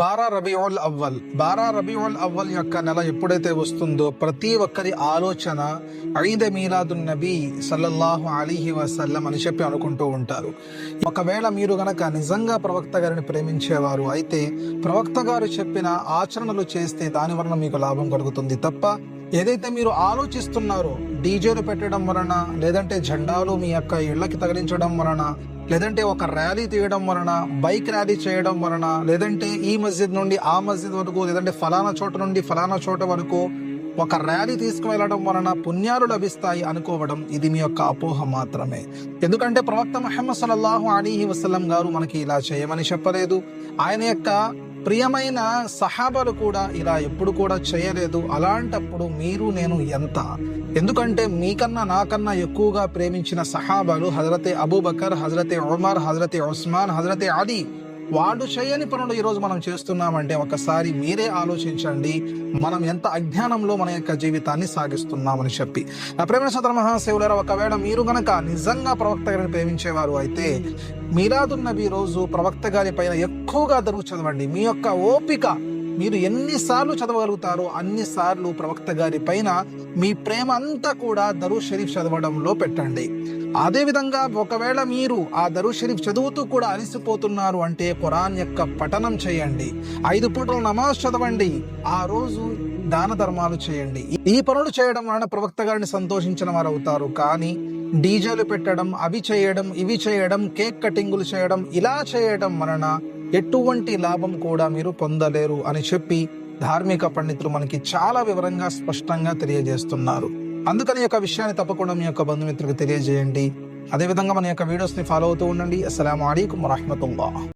బారా రబీউల్ అవ్వల్. బారా రబీউల్ అవ్వల్ యొక్క నెల ఎప్పుడైతే వస్తుందో ప్రతి ఒక్కరి ఆలోచన ఐద మీలాదున్ నబీ సల్లల్లాహు అలీహి వసల్లం అని చెప్పి అనుకుంటూ ఉంటారు. ఒకవేళ మీరు గనక నిజంగా ప్రవక్త గారిని ప్రేమించేవారు అయితే ప్రవక్త గారు చెప్పిన ఆచరణలు చేస్తే దాని వలన మీకు లాభం కలుగుతుంది తప్ప ఏదైతే మీరు ఆలోచిస్తున్నారో డీజేలు పెట్టడం వలన లేదంటే జెండాలు మీ యొక్క ఇళ్ళకి తగిలించడం వలన లేదంటే ఒక ర్యాలీ తీయడం వలన బైక్ ర్యాలీ చేయడం వలన లేదంటే ఈ మస్జిద్ నుండి ఆ మస్జిద్ వరకు లేదంటే ఫలానా చోట నుండి ఫలానా చోట వరకు ఒక ర్యాలీ తీసుకువెళ్ళడం వలన పుణ్యాలు లభిస్తాయి అనుకోవడం ఇది మీ యొక్క అపోహ మాత్రమే. ఎందుకంటే ప్రవక్త మహమ్మద్ సలల్లాహు అలీహి వసలం గారు మనకి ఇలా చేయమని చెప్పలేదు. ఆయన యొక్క ప్రియమైన సహాబాలు కూడా ఇలా ఎప్పుడు కూడా చేయలేదు. అలాంటప్పుడు మీరు నేను ఎంత? ఎందుకంటే మీకన్నా నాకన్నా ఎక్కువగా ప్రేమించిన సహాబాలు హజరతే అబూబకర్ హజరతే ఉమర్ హజరతే ఉస్మాన్ హజరతే అలీ వాళ్ళు చేయని పనులు ఈరోజు మనం చేస్తున్నామంటే ఒకసారి మీరే ఆలోచించండి. మనం ఎంత అజ్ఞానంలో మన యొక్క జీవితాన్ని సాగిస్తున్నామని చెప్పి. నా ప్రేమ సదర మహాశివులరా ఒకవేళ మీరు గనక నిజంగా ప్రవక్త గారిని ప్రేమించేవారు అయితే మీరాదున్నబీ రోజు ప్రవక్త గారి పైన ఎక్కువగా దరువు చదవండి. మీ యొక్క ఓపిక మీరు ఎన్నిసార్లు చదవగలుగుతారో అన్నిసార్లు ప్రవక్త గారి పైన మీ ప్రేమ అంతా కూడా దరు షరీఫ్ చదవడంలో పెట్టండి. అదేవిధంగా ఒకవేళ మీరు ఆ దరు షరీఫ్ చదువుతూ కూడా అలసిపోతున్నారు అంటే ఖురాన్ యొక్క పఠనం చేయండి. ఐదు పూటలు నమాజ్ చదవండి. ఆ రోజు దాన ధర్మాలు చేయండి. ఈ పనులు చేయడం వలన ప్రవక్త గారిని సంతోషించిన వారు అవుతారు కానీ డీజేలు పెట్టడం అవి చేయడం ఇవి చేయడం కేక్ కటింగులు చేయడం ఇలా చేయడం వలన ఎటువంటి లాభం కూడా మీరు పొందలేరు అని చెప్పి ధార్మిక పండితులు మనకి చాలా వివరంగా స్పష్టంగా తెలియజేస్తున్నారు. అందుకని యొక్క విషయాన్ని తప్పకుండా మీ యొక్క బంధుమిత్రులకు తెలియజేయండి. అదేవిధంగా మన యొక్క వీడియోస్ని ఫాలో అవుతూ ఉండండి. అస్సలం అయికం వరహమతుల్లా